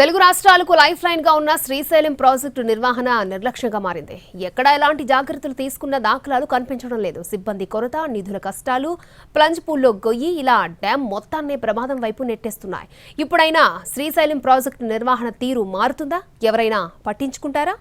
తెలుగు రాష్ట్రాలకు లైఫ్ లైన్గా ఉన్న శ్రీశైలం ప్రాజెక్టు నిర్వహణ నిర్లక్ష్యంగా మారింది. ఎక్కడ ఎలాంటి జాగ్రత్తలు తీసుకున్న దాఖలాలు కనిపించడం లేదు. సిబ్బంది కొరత నిధుల కష్టాలు ప్లంజ్ పూల్లో గొయ్యి ఇలా డ్యాం మొత్తాన్నే ప్రమాదం వైపు నెట్టేస్తున్నాయి. ఇప్పుడైనా శ్రీశైలం ప్రాజెక్టు నిర్వహణ తీరు మారుతుందా? ఎవరైనా పట్టించుకుంటారా?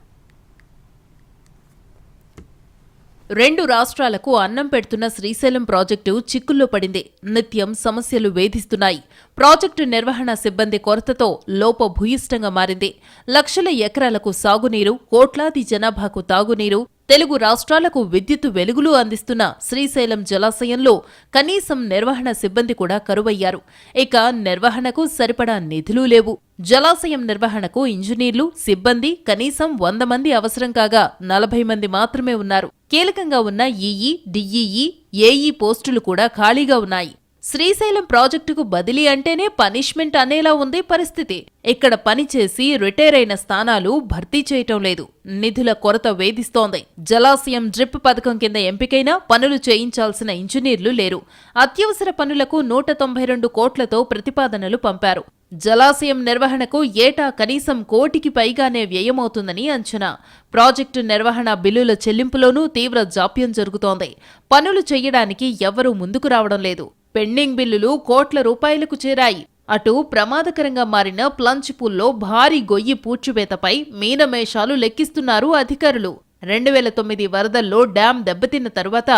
రెండు రాష్ట్రాలకు అన్నం పెడుతున్న శ్రీశైలం ప్రాజెక్టు చిక్కుల్లో పడింది. నిత్యం సమస్యలు వేధిస్తున్నాయి. ప్రాజెక్టు నిర్వహణ సిబ్బంది కొరతతో లోపభూయిష్టంగా మారింది. లక్షల ఎకరాలకు సాగునీరు కోట్లాది జనాభాకు తాగునీరు తెలుగు రాష్ట్రాలకు విద్యుత్తు వెలుగులు అందిస్తున్న శ్రీశైలం జలాశయంలో కనీసం నిర్వహణ సిబ్బంది కూడా కరువయ్యారు. ఇక నిర్వహణకు సరిపడా నిధులు లేవు. జలాశయం నిర్వహణకు ఇంజనీర్లు సిబ్బంది కనీసం వంద మంది అవసరం కాగా నలభై మంది మాత్రమే ఉన్నారు. కీలకంగా ఉన్న ఈఈ డిఈఈ ఏఈ పోస్టులు కూడా ఖాళీగా ఉన్నాయి. శ్రీశైలం ప్రాజెక్టుకు బదిలీ అంటేనే పనిష్మెంట్ అనేలా ఉంది పరిస్థితి. ఇక్కడ పనిచేసి రిటైర్ అయిన స్థానాలు భర్తీ చేయటం లేదు. నిధుల కొరత వేధిస్తోంది. జలాశయం డ్రిప్ పథకం కింద ఎంపికైన పనులు చేయించాల్సిన ఇంజనీర్లు లేరు. అత్యవసర పనులకు నూట తొంభై రెండు కోట్లతో ప్రతిపాదనలు పంపారు. జలాశయం నిర్వహణకు ఏటా కనీసం కోటికి పైగానే వ్యయమవుతుందని అంచనా. ప్రాజెక్టు నిర్వహణ బిల్లుల చెల్లింపులోనూ తీవ్ర జాప్యం జరుగుతోంది. పనులు చేయడానికి ఎవరూ ముందుకు రావడం లేదు. పెండింగ్ బిల్లులు కోట్ల రూపాయలకు చేరాయి. అటు ప్రమాదకరంగా మారిన ప్లంచ్ పూల్లో భారీ గొయ్యి పూడ్చివేతపై మీనమేషాలు లెక్కిస్తున్నారు అధికారులు. రెండు వేల తొమ్మిది వరదల్లో డ్యాం దెబ్బతిన్న తర్వాత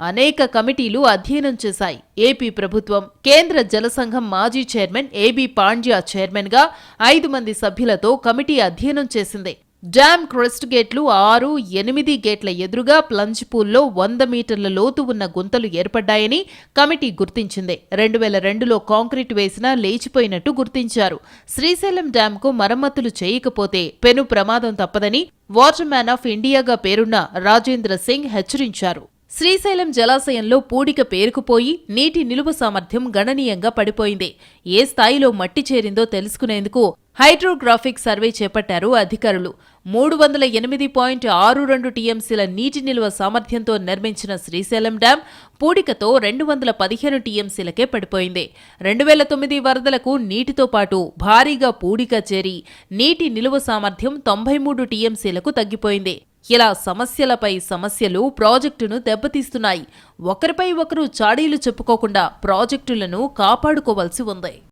అనేక కమిటీలు అధ్యయనం చేశాయి. ఏపీ ప్రభుత్వం కేంద్ర జలసంఘం మాజీ చైర్మన్ ఏబీ పాండ్యా చైర్మన్గా ఐదు మంది సభ్యులతో కమిటీ అధ్యయనం చేసింది. డ్యామ్ క్రెస్ట్ గేట్లు ఆరు ఎనిమిది గేట్ల ఎదురుగా ప్లంజ్ పూల్లో వంద మీటర్ల లోతు ఉన్న గుంతలు ఏర్పడ్డాయని కమిటీ గుర్తించింది. రెండు వేల రెండులో కాంక్రీట్ వేసినా లేచిపోయినట్టు గుర్తించారు. శ్రీశైలం డ్యాంకు మరమ్మతులు చేయకపోతే పెను ప్రమాదం తప్పదని వాటర్ మ్యాన్ ఆఫ్ ఇండియాగా పేరున్న రాజేంద్ర సింగ్ హెచ్చరించారు. శ్రీశైలం జలాశయంలో పూడిక పేరుకుపోయి నీటి నిలువ సామర్థ్యం గణనీయంగా పడిపోయింది. ఏ స్థాయిలో మట్టి చేరిందో తెలుసుకునేందుకు హైడ్రోగ్రాఫిక్ సర్వే చేపట్టారు అధికారులు. మూడు వందల ఎనిమిది పాయింట్ ఆరు రెండు టీఎంసీల నీటి నిల్వ సామర్థ్యంతో నిర్మించిన శ్రీశైలం డ్యాం పూడికతో రెండు వందల పదిహేను టీఎంసీలకే పడిపోయింది. రెండు వేల తొమ్మిది వరదలకు నీటితో పాటు భారీగా పూడిక చేరి నీటి నిలువ సామర్థ్యం తొంభై మూడు టీఎంసీలకు తగ్గిపోయింది. ఇలా సమస్యలపై సమస్యలు ప్రాజెక్టును దెబ్బతీస్తున్నాయి. ఒకరిపై ఒకరు చాడీలు చెప్పుకోకుండా ప్రాజెక్టులను కాపాడుకోవాల్సి ఉంది.